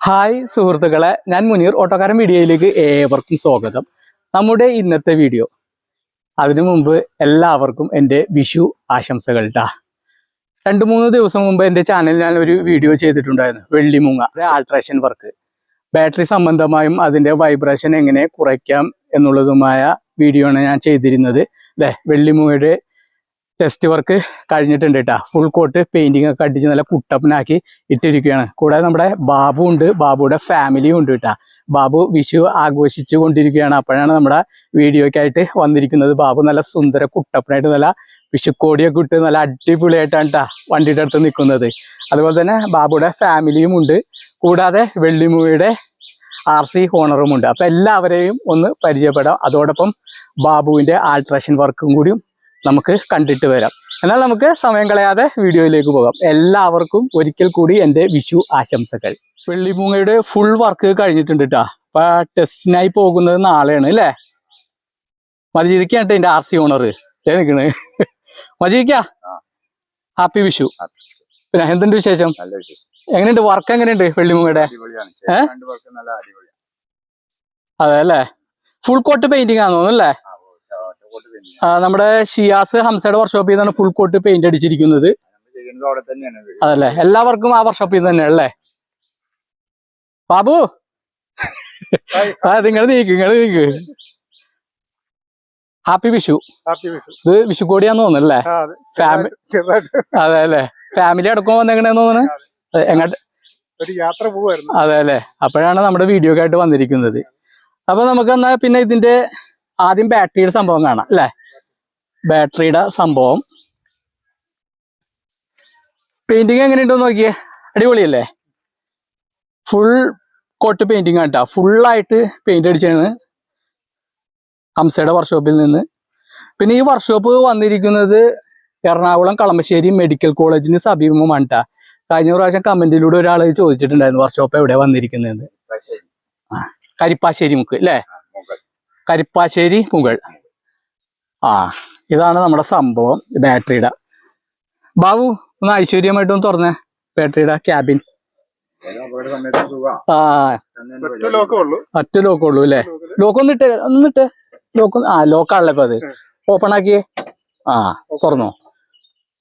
Hi സുഹൃത്തുക്കളെ ഞാൻ മുനീർ ഓട്ടോക്കാരൻ വീഡിയോയിലേക്ക് ഏവർക്കും സ്വാഗതം. നമ്മുടെ ഇന്നത്തെ വീഡിയോ അതിനു മുമ്പ് എല്ലാവർക്കും എന്റെ വിഷു ആശംസകൾ ടാ രണ്ട് മൂന്ന് ദിവസം മുമ്പ് എന്റെ ചാനലിൽ ഞാൻ ഒരു വീഡിയോ ചെയ്തിട്ടുണ്ടായിരുന്നു വെള്ളിമുങ്ങ ആൾട്രേഷൻ വർക്ക് ബാറ്ററി സംബന്ധമായും അതിന്റെ വൈബ്രേഷൻ എങ്ങനെ കുറയ്ക്കാം എന്നുള്ളതുമായ വീഡിയോ ആണ് ഞാൻ ചെയ്തിരുന്നത്. അല്ലേ വെള്ളിമുങ്ങയുടെ ടെസ്റ്റ് വർക്ക് കഴിഞ്ഞിട്ടുണ്ട് കേട്ടോ ഫുൾ കോട്ട് പെയിന്റിംഗ് ഒക്കെ അടിച്ച് നല്ല കുട്ടപ്പനാക്കി ഇട്ടിരിക്കുകയാണ്. കൂടാതെ നമ്മുടെ ബാബു ഉണ്ട്. ബാബുയുടെ ഫാമിലിയും ഉണ്ട് കേട്ടോ ബാബു വിഷു ആഘോഷിച്ചു കൊണ്ടിരിക്കുകയാണ് അപ്പോഴാണ് നമ്മുടെ വീഡിയോയ്ക്കായിട്ട് വന്നിരിക്കുന്നത്. ബാബു നല്ല സുന്ദര കുട്ടപ്പനായിട്ട് നല്ല വിഷുക്കോടിയൊക്കെ ഇട്ട് നല്ല അടിപൊളിയായിട്ടാണ് കേട്ടോ വണ്ടിയുടെ അടുത്ത് നിൽക്കുന്നത് അതുപോലെ തന്നെ ബാബുയുടെ ഫാമിലിയും ഉണ്ട്. കൂടാതെ വെള്ളിമൂവിയുടെ ആർ സി ഓണറും ഉണ്ട്. അപ്പം എല്ലാവരെയും ഒന്ന് പരിചയപ്പെടാം. അതോടൊപ്പം ബാബുവിന്റെ ആൾട്രേഷൻ വർക്കും കൂടിയും നമുക്ക് കണ്ടിട്ട് വരാം. എന്നാൽ നമുക്ക് സമയം കളയാതെ വീഡിയോയിലേക്ക് പോകാം. എല്ലാവർക്കും ഒരിക്കൽ കൂടി എന്റെ വിഷു ആശംസകൾ. വെള്ളിമൂങ്ങയുടെ ഫുൾ വർക്ക് കഴിഞ്ഞിട്ടുണ്ട് കേട്ടോ അപ്പൊ ടെസ്റ്റിനായി പോകുന്നത് നാളെയാണ് അല്ലേ മജീദിക്കാണ് എന്റെ ആർ സി ഓണർ ഏ നിൽക്കണ് മജീദിക്ക ഹാപ്പി വിഷു. പിന്നെ എന്തുണ്ട് വിശേഷം? എങ്ങനെയുണ്ട് വർക്ക് എങ്ങനെയുണ്ട് വെള്ളിമൂങ്ങയുടെ അതെ അല്ലേ ഫുൾ കോട്ട് പെയിന്റിംഗ് ആണെന്ന് തോന്നുന്നു അല്ലേ ആ, ഓ, ആ, ഒറ്റക്കോട്ട് പിന്നെ ആ, നമ്മുടെ ഷിയാസ് ഹംസയുടെ വർക്ക്ഷോപ്പിൽ നിന്നാണ് ഫുൾ കോട്ട് പെയിന്റ് അടിച്ചിരിക്കുന്നത്. അതല്ലേ? എല്ലാവർക്കും ആ വർക്ക്ഷോപ്പിൽ നിന്ന് തന്നെയല്ലേ ബാബു? ആ നിങ്ങൾ നീക്ക് നിങ്ങൾ നീക്ക്. ഹാപ്പി വിഷു ഹാപ്പി വിഷു ഇത് വിഷുക്കോടിയാന്ന് തോന്നുന്നല്ലേ ആ, അതെ. അല്ലേ? ഫാമിലി അടക്കം വന്നെങ്ങനെയാന്ന് തോന്നുന്നു. അതെ, എങ്ങോട്ട് ഒരു യാത്ര പോവായിരുന്നു. അതെ അല്ലേ? അപ്പോഴാണ് നമ്മുടെ വീഡിയോ ആയിട്ട് വന്നിരിക്കുന്നത്. അപ്പൊ നമുക്ക് എന്നാ പിന്നെ ഇതിന്റെ ആദ്യം ബാറ്ററിയുടെ സംഭവം കാണാം അല്ലേ? ബാറ്ററിയുടെ സംഭവം. പെയിന്റിങ് എങ്ങനെയുണ്ടോ നോക്കിയേ? അടിപൊളിയല്ലേ? ഫുൾ കോട്ട് പെയിന്റിങ് ഫുൾ ഫുള്ളായിട്ട് പെയിന്റ് അടിച്ചാണ് ഹംസയുടെ വർക്ക്ഷോപ്പിൽ നിന്ന്. പിന്നെ ഈ വർക്ക്ഷോപ്പ് വന്നിരിക്കുന്നത് എറണാകുളം കളമശ്ശേരി മെഡിക്കൽ കോളേജിന് സമീപമാണ് കഴിഞ്ഞ പ്രാവശ്യം കമന്റിലൂടെ ഒരാൾ ചോദിച്ചിട്ടുണ്ടായിരുന്നു വർക്ക്ഷോപ്പ് എവിടെ വന്നിരിക്കുന്നതെന്ന് പക്ഷേ, കരിപ്പാശ്ശേരി മുക്ക് അല്ലേ. കരിപ്പാശ്ശേരി മുകൾ. ആ ഇതാണ് നമ്മുടെ സംഭവം ബാറ്ററിയുടെ. ബാബു ഒന്ന് ഐശ്വര്യമായിട്ട് ഒന്ന് തുറന്നേ ബാറ്ററിയുടെ ക്യാബിൻ. ആ ഒറ്റ. ലോക്കേ ഉള്ളൂ. അല്ലേ? ലോക്ക് ഒന്നിട്ട് ഒന്നിട്ട് ലോക്ക് ആ ലോക്കാണല്ലോ ഇപ്പൊ അത്. ഓപ്പൺ ആക്കിയേ ആ തുറന്നോ.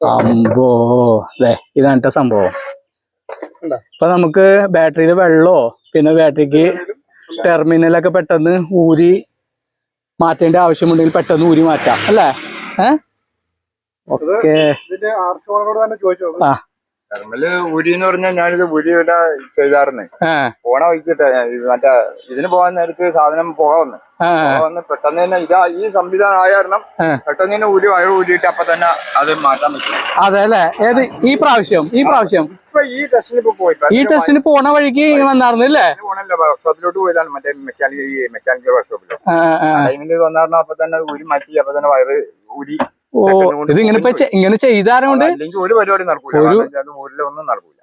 അമ്പോ അല്ലേ ഇതാണ് സംഭവം? ഇപ്പൊ നമുക്ക് ബാറ്ററിയിൽ വെള്ളോ പിന്നെ ബാറ്ററിക്ക് ടെർമിനലൊക്കെ പെട്ടെന്ന് ഊരി മാറ്റേണ്ട ആവശ്യമുണ്ടെങ്കിൽ പെട്ടെന്ന് ഊരി മാറ്റാം അല്ലേ? ഏഹ് ഓക്കെ. ആ. തെർമൽ ഉരി എന്ന് പറഞ്ഞാൽ ഞാനിത് ഉരി വല്ല ചെയ്തായിരുന്നു പോണ വൈകിട്ട് മറ്റേ ഇതിന് പോകാൻ നേരത്ത് സാധനം പോകാവുന്ന വന്ന് പോകാന്ന് പെട്ടെന്ന് തന്നെ ഇതാ ഈ സംവിധാനം ആയാരണം പെട്ടെന്ന് തന്നെ ഊരി വയറ് ഊരിയിട്ട് അപ്പൊ തന്നെ അത് മാറ്റാൻ പറ്റും. അതെ അല്ലെ? ഏത്? ഈ പ്രാവശ്യം ഈ പ്രാവശ്യം. ഇപ്പൊ ഈ ടെസ്റ്റിന് ഇപ്പൊ പോയി. ഈ ടെസ്റ്റിന് പോണ വഴിക്ക് വന്നായിരുന്നു അല്ലേ? പോണല്ലോ വർക്ക്ഷോപ്പിലോട്ട് പോയതാണ് മറ്റേ മെക്കാനിക്കൽ മെക്കാനിക്കൽ വർക്ക്ഷോപ്പിലോ. ടൈമിൽ വന്നായിരുന്നു അപ്പൊ തന്നെ ഊരി മാറ്റി അപ്പൊ തന്നെ വയറ് ഊരി. ഓ ഇത് ഇങ്ങനെ ഇങ്ങനെ ചെയ്താരോണ്ട്? ഒരു പരിപാടി നടക്കൂല. ഒന്നും നടക്കൂല.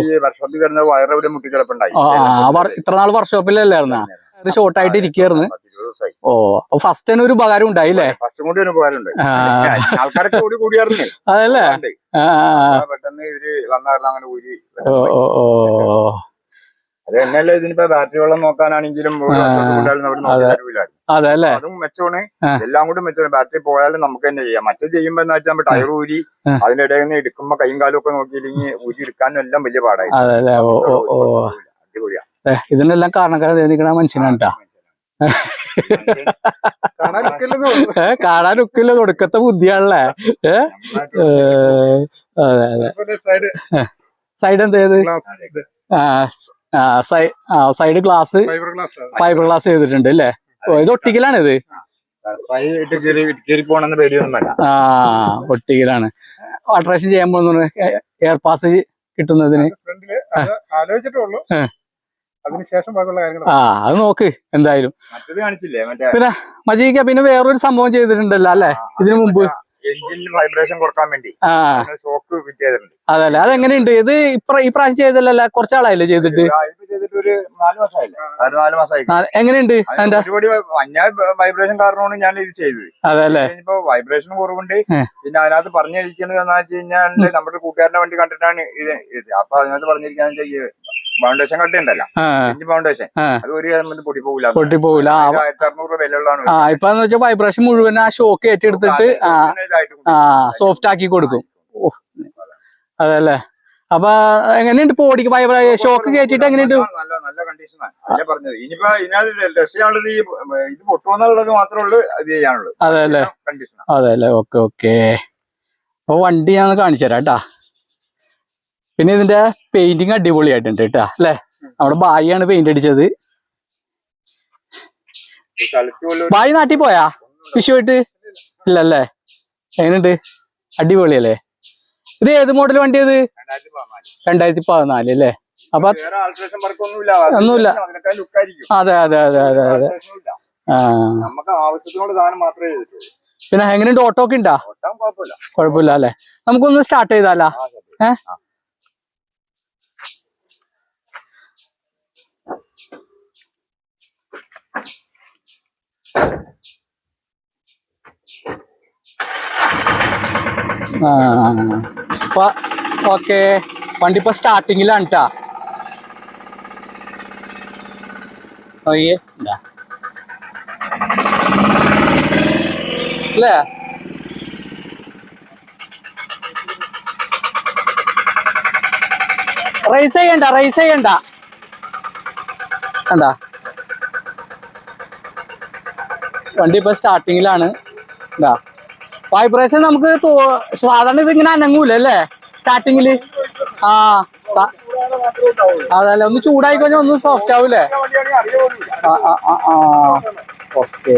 ഈ വർഷത്തിൽ വരുന്ന വയറെവിടെ മുട്ടിക്കിടപ്പുണ്ടായി ഇത്ര നാൾ വർക്ക്ഷോപ്പിലല്ലായിരുന്ന? ഇത് ഷോർട്ട് ആയിട്ട് ഇരിക്കായിരുന്നു. ഓ അപ്പൊ ഫസ്റ്റ് തന്നെ ഒരു ഉപകാരം ഉണ്ടായില്ലേ? ഫസ്റ്റും കൂടി ഒരു ഉപകാരമുണ്ട് ആ. ആൾക്കാരൊക്കെ കൂടി കൂടിയായിരുന്നേ. അതല്ലേ. പെട്ടെന്ന് ഇവർ വന്ന അങ്ങനെ ഊരി ഓ ഓ അത് തന്നെയല്ലേ ഇതിനിപ്പോ ബാറ്ററി വെള്ളം നോക്കാനാണെങ്കിലും അതെ. അല്ലേ അതും മെച്ചമാണ്. എല്ലാം കൂടി മെച്ചമാണ്. ബാറ്ററി പോയാലും നമുക്ക് തന്നെ ചെയ്യാം. മറ്റേ ചെയ്യുമ്പോ എന്താ വെച്ചാൽ നമ്മൾ ടയർ ഊരി. അതിന്റെ ഇടയിൽ നിന്ന് എടുക്കുമ്പോ കൈയും കാലും ഒക്കെ നോക്കിയില്ലെങ്കിൽ ഊരി എടുക്കാനും എല്ലാം വലിയ പാടായി അടിപൊളിയാ. ഇതിനെല്ലാം നിൽക്കണ മനുഷ്യനാണ് കേട്ടാ. കാണാൻ. ഒക്കില്ല തുടക്കത്തെ ബുദ്ധിയാണല്ലേ? ഏ ഏ, അതെ അതെ. സൈഡ് സൈഡ് എന്ത് ചെയ്ത് ആ, side glass fibre glass fibre glass ചെയ്തിട്ടുണ്ട് അല്ലേ? ഇത് ഒട്ടിക്കലാണ് ഇത്? ആ ഒട്ടിക്കലാണ്. അൾട്രേഷൻ ചെയ്യാൻ പോകുന്ന എയർ പാസ് കിട്ടുന്നതിന്. ആ. അത് നോക്ക് എന്തായാലും. പിന്നെ മജീക്ക പിന്നെ വേറൊരു സംഭവം ചെയ്തിട്ടുണ്ടല്ലോ അല്ലെ? ഇതിനു മുമ്പ്. എഞ്ചിനിൽ വൈബ്രേഷൻ കൊടുക്കാൻ വേണ്ടി. ഷോക്ക് ഫിറ്റ് ചെയ്തിട്ടുണ്ട്. അതല്ലേ. അതെങ്ങനെയുണ്ട്? ഇത് ഇപ്ര ഈ പ്രാവശ്യം ചെയ്തല്ലല്ലോ കുറച്ചാളായില്ലേ ചെയ്തിട്ട്? എങ്ങനെയുണ്ട്? മഞ്ഞ വൈബ്രേഷൻ കാരണമാണ് ഞാൻ ഇത് ചെയ്തത്. അതല്ലേ. ഇപ്പൊ വൈബ്രേഷൻ കുറവുണ്ട്. പിന്നെ അതിനകത്ത് പറഞ്ഞിരിക്കുന്നത് എന്താ വെച്ച് കഴിഞ്ഞാൽ നമ്മുടെ കൂട്ടുകാരന്റെ വണ്ടി കണ്ടിട്ടാണ് ഇത് അപ്പൊ അതിനകത്ത് പറഞ്ഞിരിക്കാൻ ഫൗണ്ടേഷൻ കട്ട ഉണ്ടല്ലോ ആ അഞ്ച് ഫൗണ്ടേഷൻ. അത് ഒരു കാലം പൊടി പോകില്ല പൊട്ടി പോവില്ല ആ ആയിരത്തി അറുന്നൂറ് വിലയുള്ളതാണ് ആ ഇപ്പൊ എന്ന് വെച്ചാൽ വൈബ്രേഷൻ മുഴുവൻ ആ ഷോക്ക് ഏറ്റെടുത്തിട്ട് ആ സോഫ്റ്റ് ആക്കി കൊടുക്കും. അതല്ലേ? അപ്പൊ എങ്ങനെയുണ്ട് ഇപ്പൊ ഓടിക്ക് വൈബ്ര ഷോക്ക് കയറ്റിട്ട് എങ്ങനെയുണ്ട്? നല്ല കണ്ടീഷനാണ് അല്ലേ പറഞ്ഞത്. ഇനിയിപ്പോ ഇതിനകത്ത് ടെസ്റ്റ് ചെയ്യാനുള്ളത് ഈ ഇത് പൊട്ടുമെന്നുള്ളത് മാത്രമേ ഉള്ളൂ ഇത് ചെയ്യാനുള്ളത് അതല്ലേ? കണ്ടീഷനാണ് അതല്ലേ? Okay okay. അപ്പൊ വണ്ടി ഞാൻ കാണിച്ചു തരാം കേട്ടാ. പിന്നെ ഇതിന്റെ പെയിന്റിങ് അടിപൊളിയായിട്ടുണ്ട് കേട്ടാ അല്ലെ? നമ്മുടെ ബായിയാണ് പെയിന്റ് അടിച്ചത്. ബായി നാട്ടിൽ പോയാ? വിഷുവായിട്ട് ഇല്ലല്ലേ? എങ്ങനെയുണ്ട്? അടിപൊളിയല്ലേ? ഇത് ഏത് മോഡൽ വണ്ടിയത് രണ്ടായിരത്തി പതിനാല് അല്ലേ? അപ്പൊ ഒന്നുമില്ല. അതെ അതെ അതെ അതെ അതെ. ആ. പിന്നെ എങ്ങനെയുണ്ട്? ഓട്ടോ ഒക്കെ ഉണ്ടാ? കുഴപ്പമില്ല. അല്ലെ? നമുക്കൊന്ന് സ്റ്റാർട്ട് ചെയ്താലാ. ആ, ശരി. ഏ? ആ. ആ ഓക്കെ. വണ്ടി ഇപ്പൊ സ്റ്റാർട്ടിങ്ങിലാണ് അല്ലേ? റൈസ് ചെയ്യണ്ട റൈസ് ചെയ്യണ്ട. കണ്ട? വണ്ടി ഇപ്പൊ സ്റ്റാർട്ടിങ്ങിലാണ് ഇതാ. വൈബ്രേഷൻ നമുക്ക് സാധാരണ ഇങ്ങനെ അനങ്ങൂല അല്ലേ? സ്റ്റാർട്ടിങ്ങിൽ ആ അതല്ലേ ഒന്ന് ചൂടായി കഴിഞ്ഞാൽ ഒന്ന് സോഫ്റ്റ് ആവൂലേ? ഓക്കെ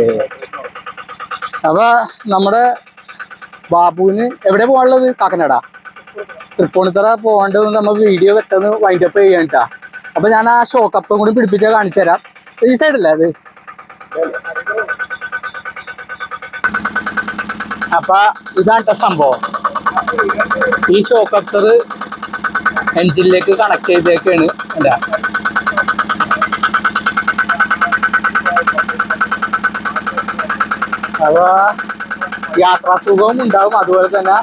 അപ്പൊ നമ്മുടെ ബാബുവിന് എവിടെ പോകാനുള്ളത്? കാക്കനാട. തൃപ്പൂണിത്തറ പോകേണ്ടത് നമ്മൾ വീഡിയോ പെട്ടെന്ന് വൈൻഡപ്പ് ചെയ്യാനിട്ടാ അപ്പൊ ഞാൻ ആ ഷോക്കപ്പും കൂടി പിടിപ്പിച്ചാൽ കാണിച്ചു തരാം ഈ സൈഡല്ലേ അത്? അപ്പൊ ഇതാണ് സംഭവം. ഈ ഷോക്ക് അപ്സർ എഞ്ചിനിലേക്ക് കണക്ട് ചെയ്തേക്കാണ് അല്ല. അപ്പൊ യാത്രാസുഖവും ഉണ്ടാവും. അതുപോലെ തന്നെ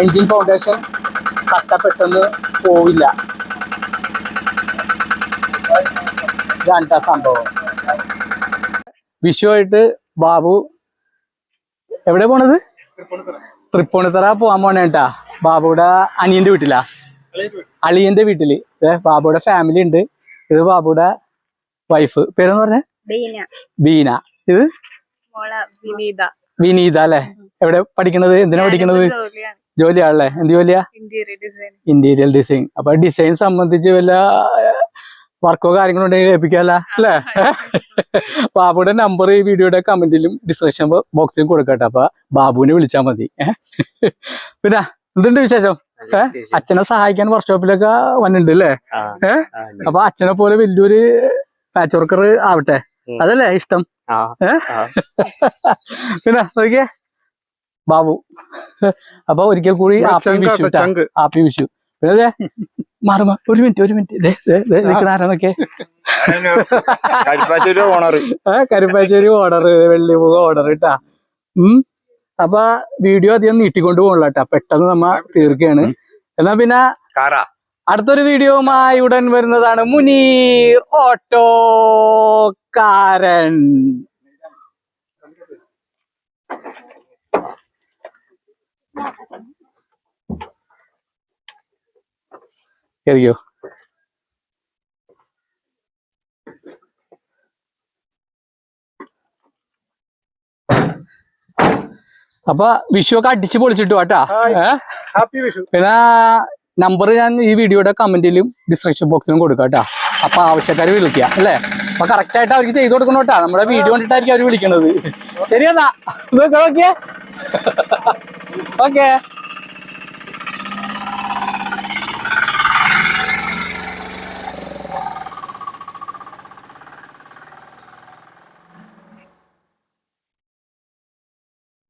എൻജിൻ ഫൗണ്ടേഷൻ കട്ട പെട്ടെന്ന് പോവില്ല. ഇതാണ് സംഭവം. വിഷുവായിട്ട് ബാബു എവിടെ പോണത്? തൃപ്പൂണിത്തറ പോവാൻ പോണേട്ടാ ബാബുടെ അനിയന്റെ വീട്ടിലാ? അളിയന്റെ വീട്ടിൽ. ബാബുടെ ഫാമിലി ഉണ്ട്. ഇത് ബാബുടെ വൈഫ് പേരെന്ന് പറഞ്ഞ? ബീന. ഇത്? വിനീത. വിനീത അല്ലേ? എവിടെ പഠിക്കണത്? എന്തിനാ പഠിക്കണത്? ജോലിയാണ്. ജോലിയാണല്ലേ? എന്ത് ജോലിയാ? ഇന്റീരിയൽ ഡിസൈൻ അപ്പൊ ഡിസൈൻ സംബന്ധിച്ച് വല്ല വർക്കോ കാര്യങ്ങളോ ഉണ്ടെങ്കിൽ ഏൽപ്പിക്കാല്ല അല്ലേ? ബാബുവിന്റെ നമ്പർ ഈ വീഡിയോയുടെ കമന്റിലും ഡിസ്ക്രിപ്ഷൻ ബോക്സിലും കൊടുക്കട്ടെ അപ്പൊ ബാബുവിനെ വിളിച്ചാൽ മതി? പിന്നെ എന്തുണ്ട് വിശേഷം? അച്ഛനെ സഹായിക്കാൻ വർക്ക്ഷോപ്പിലൊക്കെ വന്നിട്ടുണ്ട് അല്ലേ? ഏഹ് അപ്പൊ അച്ഛനെ പോലെ വലിയൊരു പാച്ച് വർക്കർ ആവട്ടെ. അതല്ലേ ഇഷ്ടം? പിന്നെ നോക്കിയേ? ബാബു. അപ്പൊ ഒരിക്കൽ കൂടി ആപ്പി വിഷു ആപ്പി വിഷു. പിന്നെ ദേ, മാറ് മാറ്. ഒരു മിനിറ്റ് ഒരു മിനിറ്റ്. ദേ, ദേ, ദേ, നിക്കണ ആരാന്നൊക്കെ ഓണർ കരുപ്പാശ്ശേരി ഓർഡർ വെള്ളിമുഖ ഓർഡർ കേട്ടാ ഉം. അപ്പൊ വീഡിയോ അധികം നീട്ടിക്കൊണ്ട് പോകണല്ലോ കേട്ടാ പെട്ടെന്ന് നമ്മ തീർക്കുകയാണ് എന്നാ പിന്നെ അടുത്തൊരു വീഡിയോവുമായി ഉടൻ വരുന്നതാണ് മുനീർ ഓട്ടോക്കാരൻ. കേറിയോ അപ്പൊ വിഷു ഒക്കെ അടിച്ചു പൊളിച്ചിട്ടു കേട്ടാ. പിന്നെ നമ്പർ ഞാൻ ഈ വീഡിയോയുടെ കമന്റിലും ഡിസ്ക്രിപ്ഷൻ ബോക്സിലും കൊടുക്കാം കേട്ടാ. അപ്പൊ ആവശ്യക്കാർ വിളിക്കുക അല്ലേ? അപ്പൊ കറക്റ്റ് ആയിട്ട് അവർക്ക് ചെയ്തു കൊടുക്കണം കേട്ടാ. നമ്മുടെ വീഡിയോ കണ്ടിട്ടായിരിക്കും അവർ വിളിക്കണത്. ശരിയെന്നാ നോക്കിയേ. ഓക്കെ